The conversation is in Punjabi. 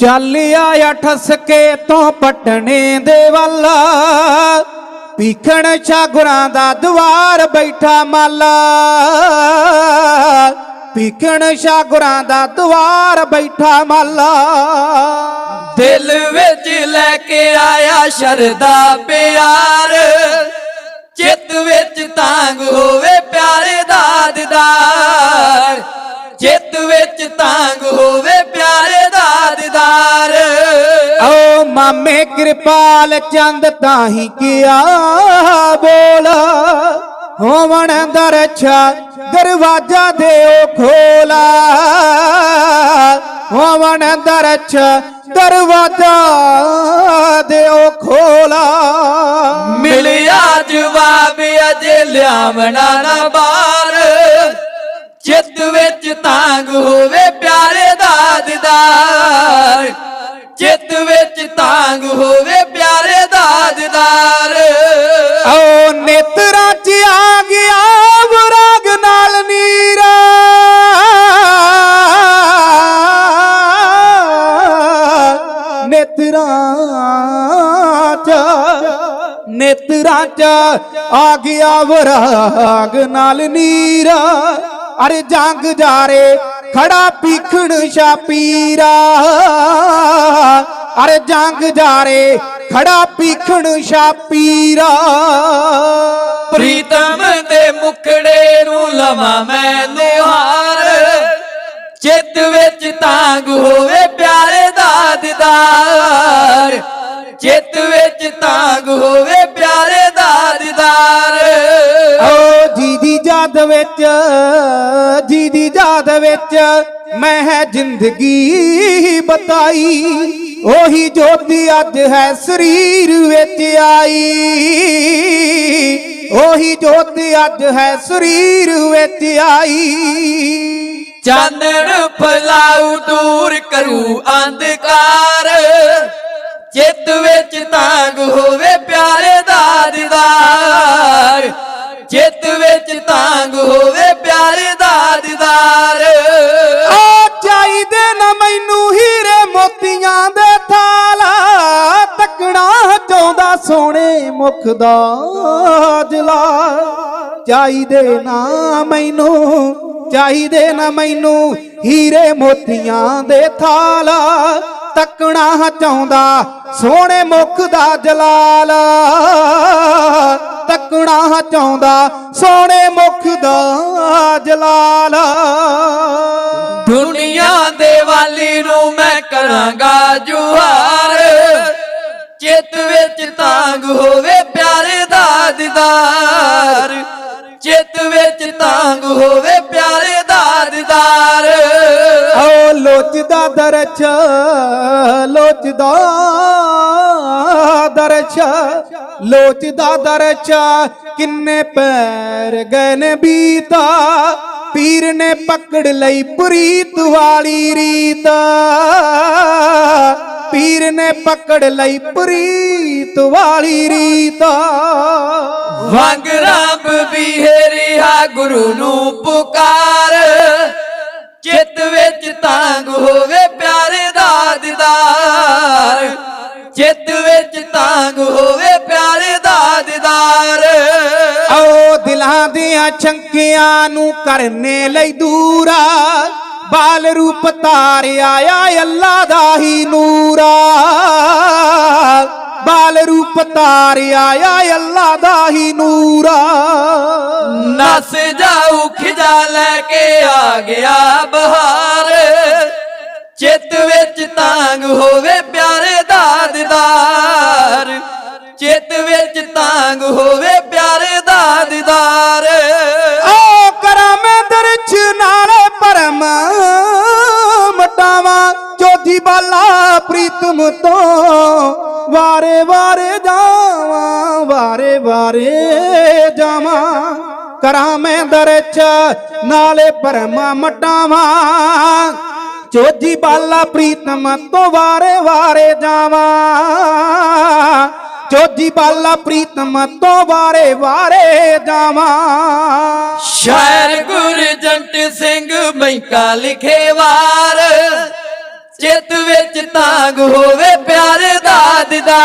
ਚੱਲਿਆ ਠਸਕੇ ਤੋਂ ਪਟਨੇ ਦੇ ਵੱਲ। ਪੀਖਣ ਛਾਗੁਰਾਂ ਦਾ ਦਵਾਰ ਬੈਠਾ ਮਾਲਾ। ਪੀਖਣ ਛਾਗੁਰਾਂ ਦਾ ਦਵਾਰ ਬੈਠਾ ਮਾਲਾ। ਦਿਲ ਵਿੱਚ ਲੈ ਕੇ ਆਇਆ ਸ਼ਰਦਾ ਪਿਆਰ। ਚਿੱਤ ਵਿੱਚ ਤਾਂਗ ਹੋਵੇ ਪਿਆਰੇ ਦਾ ਦੀਦਾਰ ਚਿੱਤ ਵਿੱਚ ਤਾਂ ਕਿਰਪਾਲ ਚੰਦ ਤਾਹੀ ਕਿਆ ਬੋਲ? ਹੋਵਣ ਦਰਛਾ ਦਰਵਾਜਾ ਦਿਓ ਖੋਲਾ। ਹੋਵਣ ਦਰਛਾ ਦਰਵਾਜਾ ਦਿਓ ਖੋਲਾ। ਮਿਲਿਆ ਜਵਾਬ, ਅਜੇ ਲਿਆਵਣਾ ਨਾ ਬਾਰ। ਚਿੱਤ ਵਿੱਚ ਤਾਂਗ ਹੋਵੇ ਪਿਆਰੇ ਦਾ ਦੀਦਾਰ। ਚਿੱਤ ਵਿੱਚ ਤਾਂਗ ਹੋਵੇ ਪਿਆਰੇ ਦਾ ਦੀਦਾਰ ਓ ਨੇਤਰਾਂ ਚ ਆ ਗਿਆ ਵਰਾਗ ਨਾਲ ਨੀਰਾ। ਨੇਤਰਾਂ ਚ ਨੇਤਰਾਂ ਚ ਆ ਗਿਆ ਵਰਾਗ ਨਾਲ ਨੀਰਾ। ਅਰੇ ਜੰਗ ਜਾਰੇ ਖੜਾ ਪੀਖਣ ਛਾਪੀਰਾ। ਅਰੇ ਜੰਗ ਜਾਰੇ ਖੜਾ ਪੀਖਣ ਛਾਪੀਰਾ। ਪ੍ਰੀਤਮ ਦੇ ਮੁਖੜੇ ਨੂੰ ਲਵਾਂ ਮੈਂ ਨਿਹਾਰ। ਚਿੱਤ ਵਿੱਚ ਤਾਂਗ ਹੋਵੇ ਪਿਆਰੇ ਦਾ ਦੀਦਾਰ। ਚਿੱਤ ਵਿੱਚ ਤਾਂਗ ਹੋਵੇ ਪਿਆਰੇ ਦਾ ਦੀਦਾਰ। ਓ ਜੀ ਦੀ ਯਾਦ ਵਿੱਚ ਜੀ ਦੀ ਯਾਦ ਵਿੱਚ ਮੈਂ ਹੈ ਜ਼ਿੰਦਗੀ ਬਤਾਈ। ਉਹੀ ਜੋਤੀ ਅੱਜ ਹੈ ਸਰੀਰ ਵਿੱਚ ਆਈ। ਉਹੀ ਜੋਤੀ ਅੱਜ ਹੈ ਸਰੀਰ ਵਿੱਚ ਆਈ। ਚਾਨਣ ਫਲਾਉ ਦੂਰ ਕਰੂ ਅੰਧਕਾਰ। ਦੀਦਾਰ ਆ ਚਾਹੀਦੇ ਨਾ ਮੈਨੂੰ ਹੀਰੇ ਮੋਤੀਆਂ ਦੇ ਥਾਲ। ਤੱਕਣਾ ਚਾਹੁੰਦਾ ਸੋਹਣੇ ਮੁਖ ਦਾ ਜਲਾ। ਚਾਹੀਦੇ ਨਾ ਮੈਨੂੰ, ਚਾਹੀਦੇ ਨਾ ਮੈਨੂੰ ਹੀਰੇ ਮੋਤੀਆਂ ਦੇ ਥਾਲ। ਤੱਕਣਾ ਚਾਹੁੰਦਾ, ਸੋਹਣੇ ਮੁਖ ਦਾ ਜਲਾਲ। ਤੱਕਣਾ ਚਾਹੁੰਦਾ, ਸੋਹਣੇ ਮੁਖ ਦਾ ਜਲਾਲ। ਦੁਨੀਆ ਦੇ ਵਾਲੀ ਨੂੰ ਮੈਂ ਕਰਾਂਗਾ ਜੁਹਾਰ ਚਿੱਤ ਵਿੱਚ ਤਾਂਗ ਹੋਵੇ ਪਿਆਰੇ ਦਾ ਦੀਦਾਰ। ਚਿੱਤ ਵਿੱਚ ਤਾਂਗ ਹੋਵੇ ਪਿਆਰੇ ਲੋਚਦਾ ਦਰਛ ਲੋਚਦਾ ਦਰਛ ਲੋਚਦਾ ਦਰਛ ਕਿੰਨੇ ਪੈਰ ਗਏ ਨੇ ਬੀਤਾ, ਪੀਰ ਨੇ ਪਕੜ ਲਈ ਪ੍ਰੀਤ ਵਾਲੀ ਰੀਤ। ਪੀਰ ਨੇ ਪਕੜ ਲਈ ਪ੍ਰੀਤ ਵਾਲੀ ਰੀਤ। ਵੰਗ ਰੱਬ ਬਿਹਰਿਆ ਗੁਰੂ ਨੂੰ ਪੁਕਾਰ। ਚਿੱਤ ਵਿੱਚ ਤਾਂਗ ਹੋਵੇ ਪਿਆਰੇ ਦਾ ਦੀਦਾਰ। ਚਿੱਤ ਵਿੱਚ ਤਾਂਗ ਹੋਵੇ ਪਿਆਰੇ ਦਾ ਦੀਦਾਰ। ਆਓ ਦਿਲਾਂ ਦੀਆਂ ਛੰਕਿਆਂ ਨੂੰ ਕਰਨੇ ਲਈ ਦੂਰਾ ਬਾਲ ਰੂਪ ਤਾਰਿਆ ਆ, ਅੱਲਾ ਦਾ ਹੀ ਨੂਰਾ ਬਾਲ ਰੂਪ ਤਾਰਿਆ ਆ ਅੱਲਾ ਦਾ ਹੀ ਨੂਰਾ। ਨਸ ਜਾਊ ਖਿਜਾ ਲੈ ਕੇ ਆ ਗਿਆ ਬਹਾਰ। ਚਿੱਤ ਵਿੱਚ ਤਾਂਗ ਹੋਵੇ ਪਿਆਰੇ ਦਾ ਦੀਦਾਰ ਚਿੱਤ ਵਿੱਚ ਤਾਂਗ ਹੋਵੇ ਪਿਆਰੇ ਦਾ ਦੀਦਾਰ ਓ ਕਰਾਂ ਮੈਂ ਦਰਚ ਨਾਲੇ ਪਰਮ। ਮਟਾਵਾ ਚੋਦੀ ਬਾਲਾ ਪ੍ਰੀਤਮ ਤੋਂ। ਵਾਰੇ ਵਾਰੇ ਜਾਵਾਂ, ਵਾਰੇ ਵਾਰੇ ਜਾਵਾਂ। ਕਰਾਂ ਮੈਂ ਦਰਚ ਨਾਲੇ ਪਰਮ ਮਟਾਵਾ। ਚੋਦੀ ਬਾਲਾ ਪ੍ਰੀਤਮ ਤੋਂ ਵਾਰੇ ਵਾਰੇ ਜਾਵਾਂ। ਜੋਜੀ ਬਾਲਾ ਪ੍ਰੀਤਮ ਤੋਂ ਵਾਰੇ ਵਾਰੇ ਜਾਵਾਂ। ਸ਼ਾਇਰ ਗੁਰਜੰਟ ਸਿੰਘ ਮਹਿਕਾ ਲਿਖੇ ਵਾਰ। ਚਿੱਤ ਵਿੱਚ ਤਾਂਗ ਹੋਵੇ ਪਿਆਰੇ ਦਾ